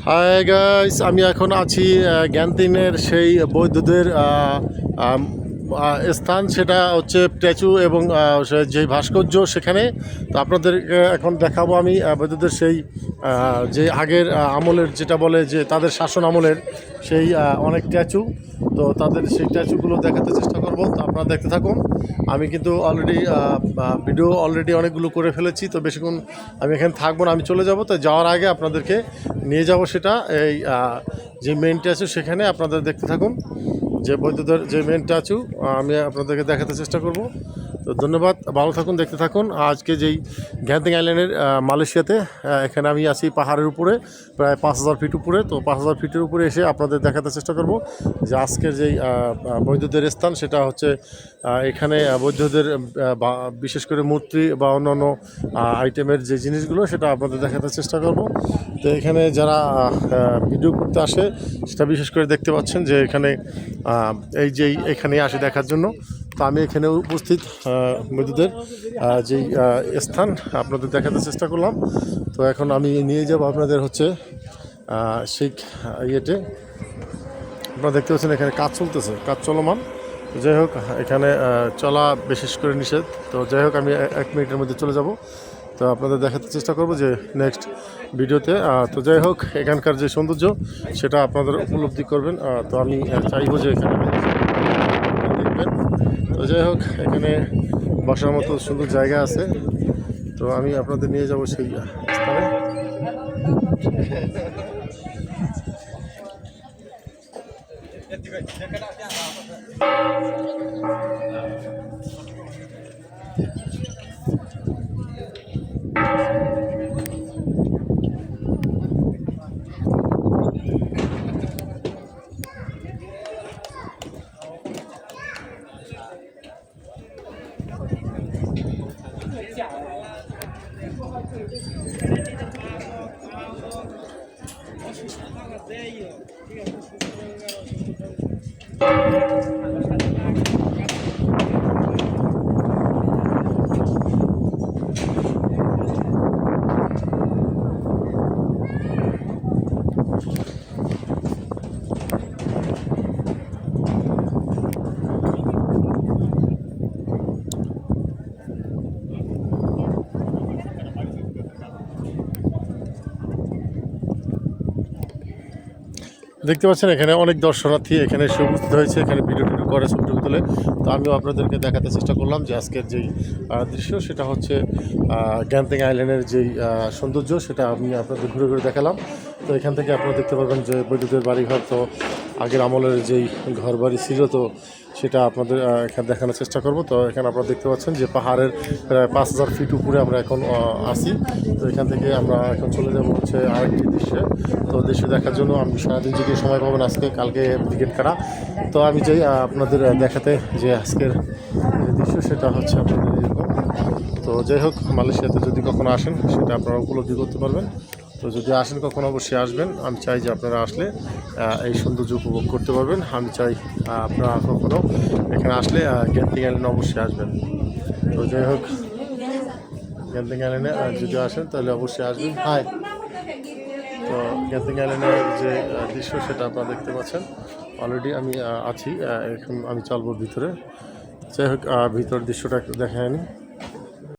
Hi guys আমি এখন আছি জ্ঞানতিনের সেই আহ, স্থান সেটা হচ্ছে স্ট্যাচু এবং আহ, সে- যে ভাস্কর্য সেখানে। তো আপনাদেরকে এখন দেখাবো আমি বৌদ্ধদের সেই যে আগের আমলের যেটা বলে যে তাদের শাসন আমলের সেই অনেক স্ট্যাচু তো তাদের সেই স্ট্যাচুগুলো দেখাতে চেষ্টা করব তো আপনারা দেখতে থাকুন। আমি কিন্তু অলরেডি ভিডিও অলরেডি অনেকগুলো করে ফেলেছি তো বেশিক্ষণ আমি এখানে থাকব না আমি চলে যাব। তো যাওয়ার আগে আপনাদেরকে নিয়ে যাব সেটা এই যে মেন স্ট্যাচু সেখানে আপনাদের দেখতে থাকুন। যে বৈদ্যুতের যে মেনটা স্ট্যাচু আমি আপনাদেরকে দেখাতে চেষ্টা করব। তো ধন্যবাদ ভালো থাকুন দেখতে থাকুন। আজকে যেই গ্যান্তিং আইল্যান্ডের মালয়েশিয়াতে এখানে আমি আছি পাহাড়ের উপরে প্রায় পাঁচ হাজার ফিট উপরে। তো পাঁচ হাজার ফিটের উপরে এসে আপনাদের দেখাতে চেষ্টা করব যে আজকের যেই বৈদ্যুতের স্থান সেটা হচ্ছে এখানে আহ, বৌদ্ধদের বা- বিশেষ করে মূর্তি বা অন্যান্য আইটেমের যে জিনিসগুলো সেটা আপনাদের দেখাতে চেষ্টা করব। তো এখানে যারা ভিডিও করতে আসে সেটা বিশেষ করে দেখতে পাচ্ছেন যে এখানে এই যেই এখানে আসে দেখার জন্য। তো আমি এখানে উপস্থিত আহ, যেই স্থান আপনাদের দেখাতে চেষ্টা করলাম। তো এখন আমি নিয়ে যাব আপনাদের হচ্ছে সেই ইয়েতে। আপনারা দেখতে পাচ্ছেন এখানে কাজ চলতেছে কাজ চলমান। যাই হোক এখানে চলা বিশেষ করে নিষেধ। তো যাই হোক আমি এক মিনিটের মধ্যে চলে যাব। তো আপনাদের দেখাতে চেষ্টা করব যে নেক্সট ভিডিওতে তো যাই হোক এখানকার যে সৌন্দর্য সেটা আপনাদের উপলব্ধি করবেন। তো আমি চাইব যে এখানে তো যাই হোক, এখানে বসার মতো সুন্দর জায়গা আছে। তো আমি আপনাদের নিয়ে যাব সেই আহ, স্থানে দেখতে পাচ্ছেন, এখানে অনেক দর্শনার্থী এখানে এসে উপস্থিত হয়েছে, এখানে ভিডিও টিডিও করে ছবি টবি তোলে। তো আমিও আপনাদেরকে দেখাতে চেষ্টা করলাম যে আজকের যেই দৃশ্য, সেটা হচ্ছে গ্যান্তিং আইল্যান্ডের যেই সৌন্দর্য, সেটা আমি আপনাদের ঘুরে ঘুরে দেখালাম। তো এখান থেকে আপনারা দেখতে পারবেন যে বৈদ্যুতের বাড়িঘর তো আগের আমলের যেই ঘর বাড়ি ছিল, তো সেটা আপনাদের এখানে দেখানোর চেষ্টা করব। তো এখানে আপনারা দেখতে পাচ্ছেন যে পাহাড়ের প্রায় পাঁচ হাজার ফিট উপরে আমরা এখন আছি। তো এখান থেকে আমরা এখন চলে যাব হচ্ছে আরেকটি দৃশ্যে। তো দৃশ্য দেখার জন্য আমি সারাদিন যদি সময় পাবেন আজকে, কালকে টিকিট কাটা তো আমি যাই আপনাদের দেখাতে যে আজকের দৃশ্য, সেটা হচ্ছে আপনাদের তো যাই হোক, মালয়েশিয়াতে যদি কখনো আসেন, সেটা আপনারা উপলব্ধি করতে পারবেন। তো যদি আসেন কখনো অবশ্যই আসবেন। আমি চাই যে আপনারা আসলে এই সৌন্দর্য উপভোগ করতে পারবেন। আমি চাই আপনারা কখনো এখানে আসলে গ্যান্টিং আইল্যান্ডে অবশ্যই আসবেন। তো যাই হোক গ্যান্টিং আইল্যান্ডে যদি আসেন তাহলে অবশ্যই আসবেন। হাই তো গ্যান্টিং আইল্যান্ডের যে দৃশ্য সেটা আপনারা দেখতে পাচ্ছেন। অলরেডি আমি আছি এখন আমি চলবো ভিতরে। যাই হোক ভিতর দৃশ্যটা দেখায়নি।